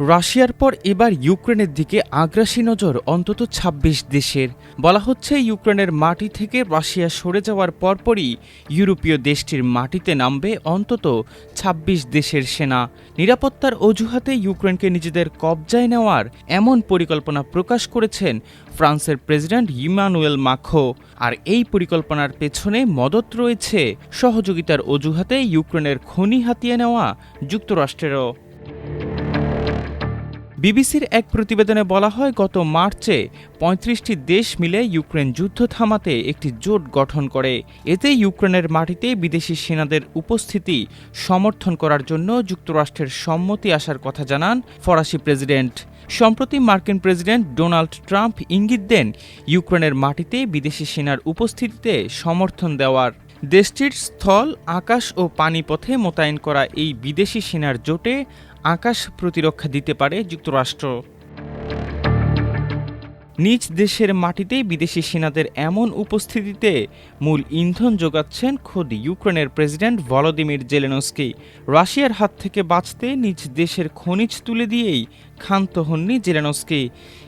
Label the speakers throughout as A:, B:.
A: রাশিয়ার পর এবার ইউক্রেনের দিকে আগ্রাসী নজর অন্তত ২৬ দেশের। বলা হচ্ছে, ইউক্রেনের মাটি থেকে রাশিয়া সরে যাওয়ার পরপরই ইউরোপীয় দেশটির মাটিতে নামবে অন্তত ২৬ দেশের সেনা। নিরাপত্তার অজুহাতে ইউক্রেনকে নিজেদের কবজায় নেওয়ার এমন পরিকল্পনা প্রকাশ করেছেন ফ্রান্সের প্রেসিডেন্ট ইমানুয়েল মাখো। আর এই পরিকল্পনার পেছনে মদত রয়েছে সহযোগিতার অজুহাতে ইউক্রেনের খনি হাতিয়ে নেওয়া যুক্তরাষ্ট্রেরও। বিবিসির এক প্রতিবেদনে বলা হয়, গত মার্চে পঁয়ত্রিশটি দেশ মিলে ইউক্রেন যুদ্ধ থামাতে একটি জোট গঠন করে। এতে ইউক্রেনের মাটিতে বিদেশি সেনাদের উপস্থিতি সমর্থন করার জন্য যুক্তরাষ্ট্রের সম্মতি আসার কথা জানান ফরাসি প্রেসিডেন্ট। সম্প্রতি মার্কিন প্রেসিডেন্ট ডোনাল্ড ট্রাম্প ইঙ্গিত দেন, ইউক্রেনের মাটিতে বিদেশি সেনার উপস্থিতিতে সমর্থন দেওয়ার। দেশটির স্থল, আকাশ ও পানিপথে মোতায়েন করা এই বিদেশি সেনার জোটে আকাশ প্রতিরক্ষা দিতে পারে যুক্তরাষ্ট্র। নিজ দেশের মাটিতেই বিদেশি সেনাদের এমন উপস্থিতিতে মূল ইন্ধন যোগাচ্ছেন খোদ ইউক্রেনের প্রেসিডেন্ট ভলোদিমির জেলেনস্কি। রাশিয়ার হাত থেকে বাঁচতে নিজ দেশের খনিজ তুলে দিয়েই ক্ষান্ত হননি জেলেনস্কি।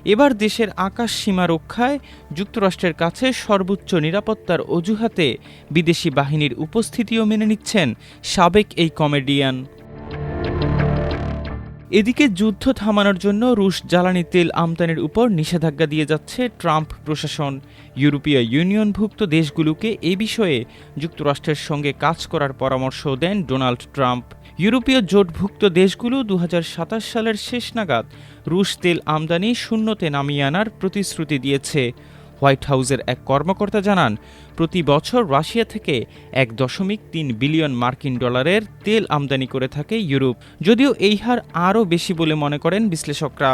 A: এবার দেশের আকাশ সীমা রক্ষায় যুক্তরাষ্ট্রের কাছে সর্বোচ্চ নিরাপত্তার অজুহাতে বিদেশি বাহিনীর উপস্থিতিও মেনে নিচ্ছেন সাবেক এই কমেডিয়ান। এদিকে যুদ্ধ থামানোর জন্য রুশ জ্বালানি তেল আমদানির উপর নিষেধাজ্ঞা দিয়ে যাচ্ছে ট্রাম্প প্রশাসন। ইউরোপীয় ইউনিয়নভুক্ত দেশগুলোকে এ বিষয়ে যুক্তরাষ্ট্রের সঙ্গে কাজ করার পরামর্শ দেন ডোনাল্ড ট্রাম্প। ইউরোপীয় জোটভুক্ত দেশগুলো দু হাজার সাতাশ সালের শেষ নাগাদ রুশ তেল আমদানি শূন্যতে নামিয়ে আনার প্রতিশ্রুতি দিয়েছে। হোয়াইট হাউসের এক কর্মকর্তা জানান, প্রতি বছর রাশিয়া থেকে এক দশমিক তিন বিলিয়ন মার্কিন ডলারের তেল আমদানি করে থাকে ইউরোপ। যদিও এই হার আরও বেশি বলে মনে করেন বিশ্লেষকরা।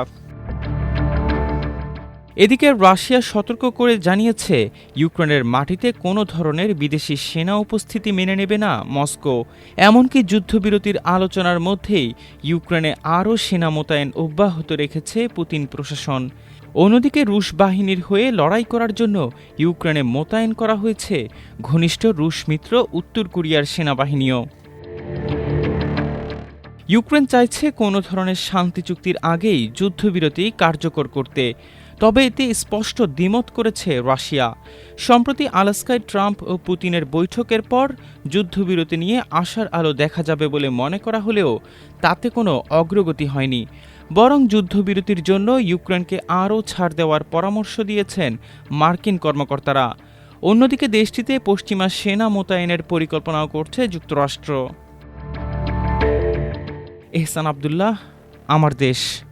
A: এদিকে রাশিয়া সতর্ক করে জানিয়েছে, ইউক্রেনের মাটিতে কোনো ধরনের বিদেশি সেনা উপস্থিতি মেনে নেবে না মস্কো। এমনকি যুদ্ধবিরতির আলোচনার মধ্যেই ইউক্রেনে আরও সেনা মোতায়েন অব্যাহত রেখেছে পুতিন প্রশাসন। অন্যদিকে রুশ বাহিনীর হয়ে লড়াই করার জন্য ইউক্রেনে মোতায়েন করা হয়েছে ঘনিষ্ঠ রুশ মিত্র উত্তর কোরিয়ার সেনাবাহিনীও। ইউক্রেন চাইছে কোনো ধরনের শান্তি চুক্তির আগেই যুদ্ধবিরতি কার্যকর করতে, তবে এতে স্পষ্ট দ্বিমত করেছে রাশিয়া। সম্প্রতি আলাস্কায় ট্রাম্প ও পুতিনের বৈঠকের পর যুদ্ধবিরতি নিয়ে আশার আলো দেখা যাবে বলে মনে করা হলেও তাতে কোনো অগ্রগতি হয়নি। বরং যুদ্ধবিরতির জন্য ইউক্রেনকে আরও ছাড় দেওয়ার পরামর্শ দিয়েছেন মার্কিন কর্মকর্তারা। অন্যদিকে দেশটিতে পশ্চিমা সেনা মোতায়েনের পরিকল্পনাও করছে যুক্তরাষ্ট্র। এহসান আবদুল্লাহ, আমার দেশ।